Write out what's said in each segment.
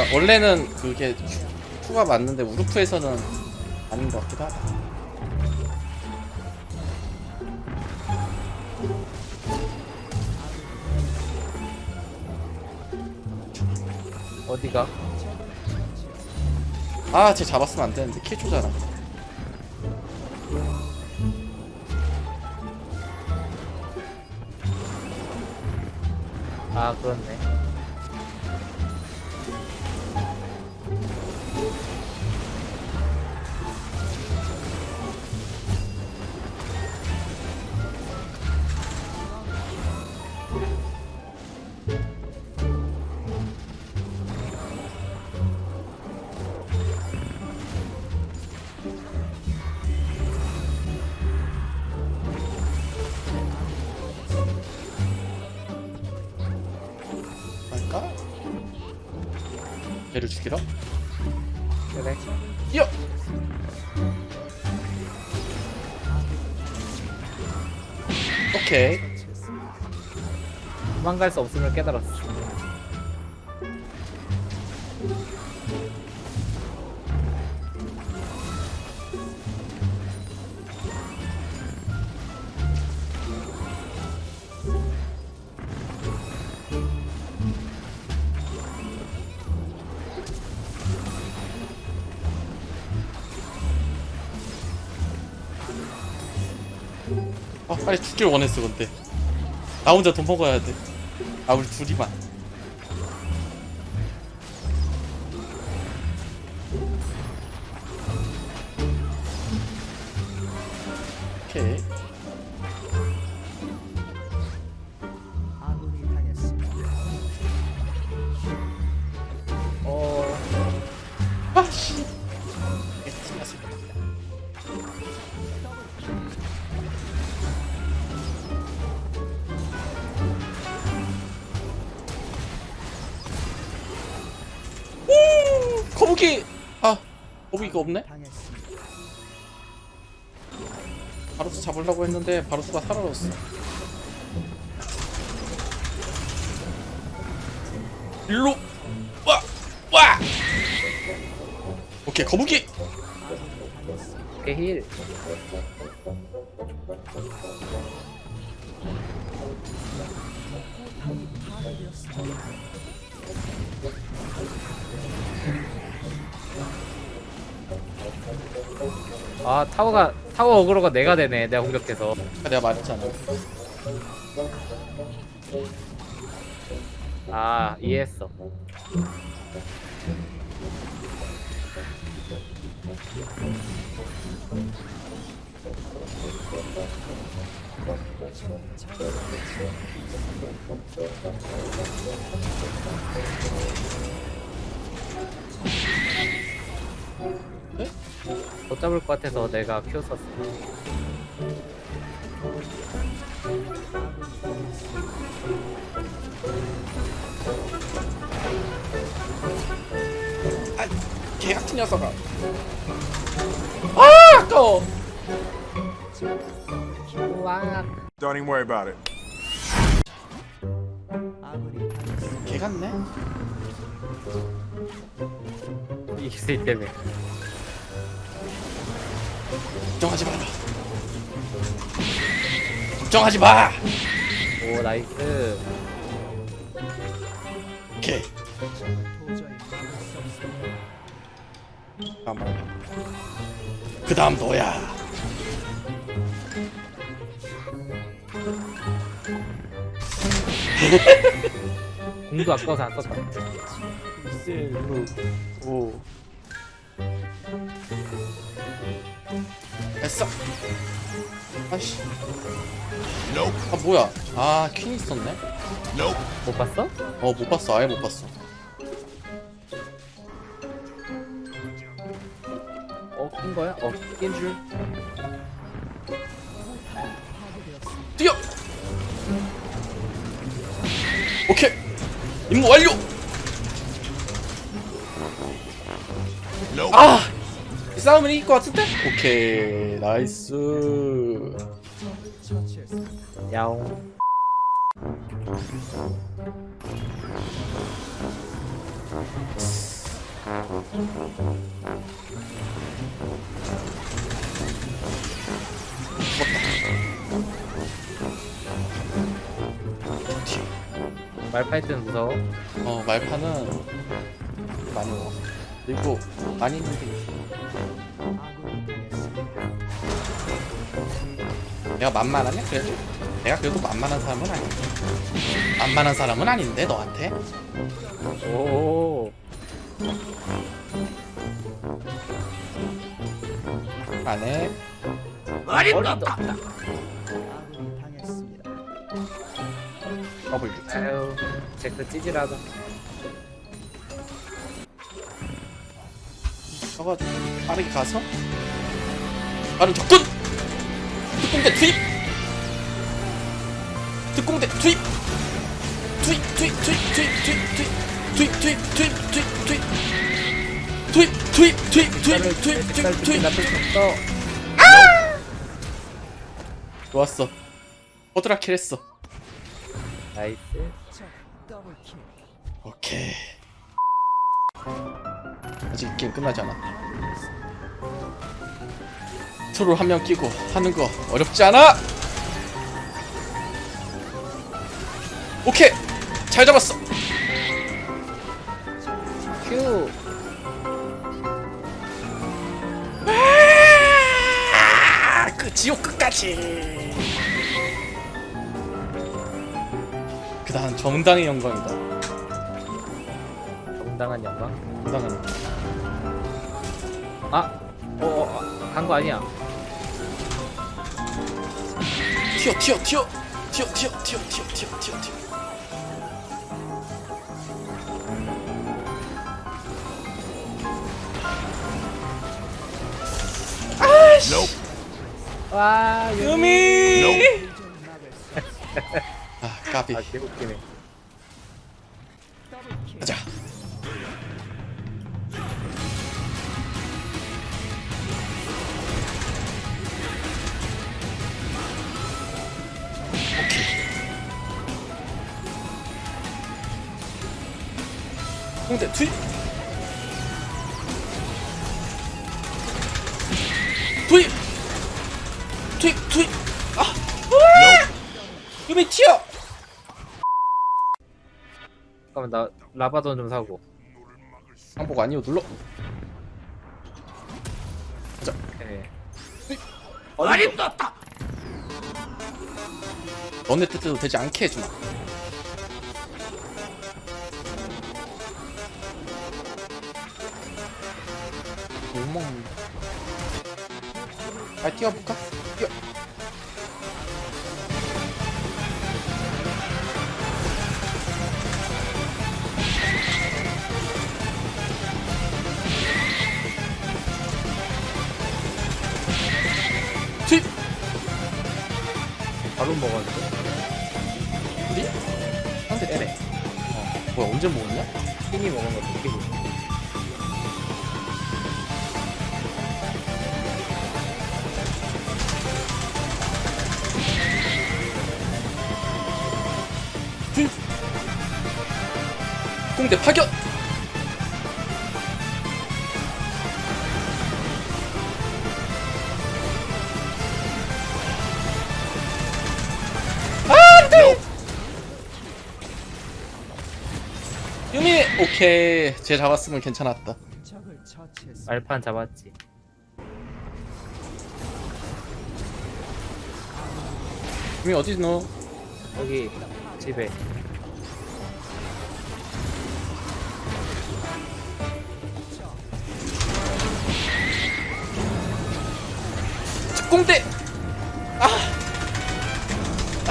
그러니까 원래는 그게 추- 추가 맞는데 우르프에서는 아닌 것 같기도 하다. 어디가? 아, 쟤 잡았으면 안 되는데 킬초잖아. 아 그렇네 얘를 죽이러? 그래 뛰어! 오케이. 도망갈 수 없음을 깨달았어 빨리 죽길 원했어, 근데. 나 혼자 돈 먹어야 돼. 아, 우리 둘이만. 오케이. 어 아, 씨. 거북이. 아, 거북이가 없네. 바루스 잡으려고 했는데 바루스가 사라졌어. 일로 와, 와. 오케이, 거북이. 개힐 아 타워가 타워 어그로가 내가 되네 내가 공격해서 내가 말했잖아. 아 이해했어 못 잡을 것 같아서 내가 큐 썼어 아, 개 같은 녀석아. 아, 아까워. 우와 Don't even worry about it. 개 같네. 수 있다며 걱정하지 마라. 걱정하지 마. 오 나이스 오케이. 잠깐만. 그 다음 너야. 공도 아까워서 안 썼다 1, 6, 5. 됐어. 아씨. 아 뭐야? 아 퀸 있었네. 못 봤어? 어 못 봤어. 아예 못 봤어. 어, 낀 거야? 어, 낀 줄. 뛰어. 오케이. 임무 완료. 아, 이 싸움은 이길 것 같은데? 오케이, 나이스. 야옹. 말파이트는 무서워. 어 말파는 많이 먹어 그리고 많이 있는 게 내가 만만하냐? 그래도? 내가 그래도 만만한 사람은 아니야. 만만한 사람은 아닌데 너한테. 오. 안에 어림도 없다. 더블 아유, 잭스 찌질하다. 저거 빠르게 가서? 빠른 접근 특공대 투입 특공대 투입 투입 투입 투입 투입 투입 투입 투입 투입 투입 투입 투입 투입 투입 투입 투입 투입 나쁠 수 없어. 좋았어 호드라킬 했어 나이스. 오케이 아직 게임 끝나지 않 아 트롤 한 명 끼고 하는 거 어렵지 않아 오케이 잘 잡았어 큐. 아, 그 지옥 끝까지 그 다음 정당의 영광이다 정당한 영광. 정당한 영광 아, 어, 어, 간거 아니야. 튀어 튀어 튀어 튀어 튀어 튀어 튀어 튀어 튀어 튀어. 와, 유 유미. 아 까비. 아, 개웃기네. 홍대 투입 투입 투입 투입 아! 유미 튀어. 잠깐만, 나 라바돈 좀 사고. 항복 아니요 눌러. 네. 어림도 없다! 너네 뜻대로 되지 않게 해주마 못 먹는다 아 뛰어볼까? 뛰어 공대 파견 유미! 오케이. 쟤 잡았으면 괜찮았다. 알판 잡았지. 유미 어디 너 여기 집에. 공대. 아.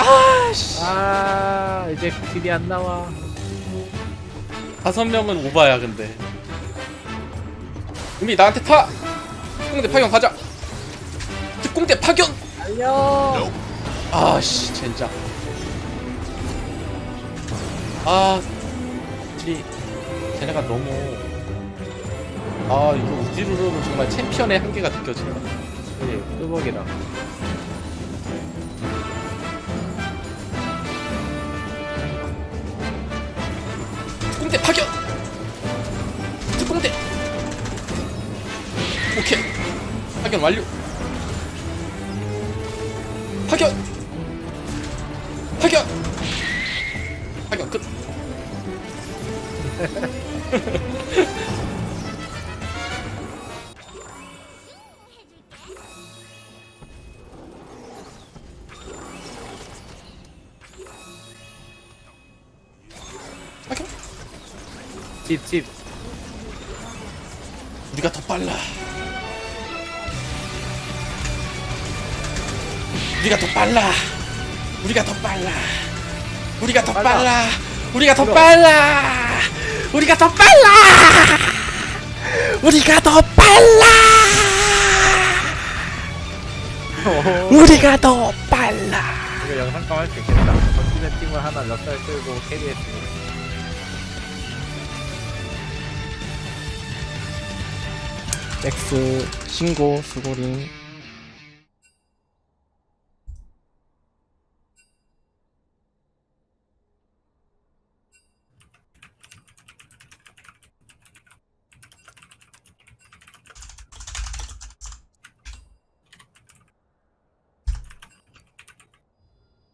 아씨. 아, 이제 길이 안 나와. 다섯 명은 오바야 근데. 유미 나한테 타! 특공대 파견 가자. 특공대 파견! 달려. 아씨 젠장. 아 이, 쟤네가 너무. 아 이거 우디루루는 정말 챔피언의 한계가 느껴진다 그지? 뚜벅이다. 특공대 파격! 특공대! 오케이. 파견 완료. 파견! 파견! 파견 끝. 집 집. 우리가 더 빨라. 우리가 더 빨라. 우리가 더 빨라. 우리가 더 빨라. 빨라. 우리가 더. 빨라. 우리가 더 빨라. 우리가 더 빨라. 우리가 더 빨라. 이거 영상감 할수 있겠다. 던지는 팀을 하나 몇 살 끌고 캐리했으니. 엑스 신고 수고링.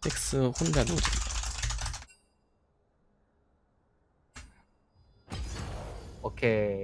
엑스 혼자 노지. 오케이. 아,